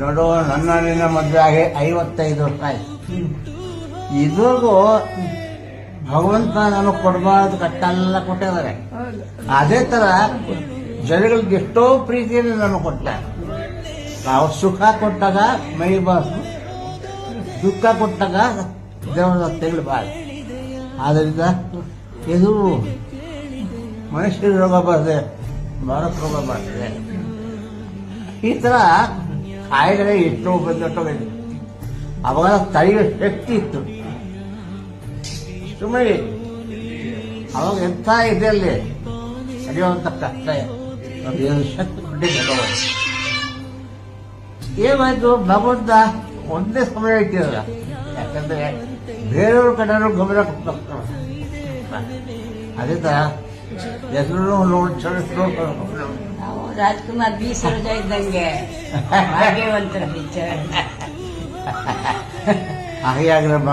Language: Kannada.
ನೋಡು ನನ್ನ ನಿನ್ನ ಮದುವೆ ಆಗಿ ಐವತ್ತೈದು ವರ್ಷ ಆಯ್ತು. ಇದ್ರಿಗೂ ಇದುವರೆಗೂ ಭಗವಂತ ನಾನು ಕೊಡಬಾರ್ದು ಕಟ್ಟೆಲ್ಲ ಕೊಟ್ಟಿದ್ದಾರೆ. ಅದೇ ತರ ಜನಗಳಿಗೆ ಎಷ್ಟೋ ಪ್ರೀತಿಯನ್ನು ನಾನು ಕೊಟ್ಟೆ. ನಾವು ಸುಖ ಕೊಟ್ಟಾಗ ಮೈ ಬಾಸು ದುಃಖ ಕೊಟ್ಟಾಗ ದೇವರ ತೆಗಳಬಾರ್ದು ಆದ್ದರಿಂದ ಇದು ಮನುಷ್ಯ ರೋಗ ಬರ್ತದೆ ಭಾರತ ರೋಗ ಬರ್ತದೆ ಈ ತರ ಕಾಯಿಲೆ ಎಷ್ಟೋ ಬಂದೊಟ್ಟೋಗಿದೆ ಅವಾಗ ತಡೆಯುವ ಶಕ್ತಿ ಇತ್ತು. ಸುಮ್ಮನೆ ಅವಾಗ ಎಂಥ ಅಲ್ಲಿ? ನಡೆಯುವಂಥ ಕಷ್ಟ. ಶಕ್ತಿ ಏನಾಯ್ತು? ಭಗವಂತ ಒಂದೇ ಸಮಯ ಇಟ್ಟಿರಲ್ಲ ಯಾಕಂದ್ರೆ ಬೇರೆಯವ್ರ ಕಡೆಯವರು ಗಮನ ಕೊಡ್ತಾರೆ ಅದೇ ತರ ಎಲ್ಲರೂ ನೋಡ್ ಚಲಿಸ್ಕೊಂಡು ನಾವು ರಾಜ್ಕುಮಾರ್ ಬಿ ಸರೋಜ ಇದ್ದಂಗೆ. ಭಾಗ್ಯವಂತರ ಪಿಕ್ಚರ್ ಹಾಗೆ ಆಗ್ರಮ್ಮ.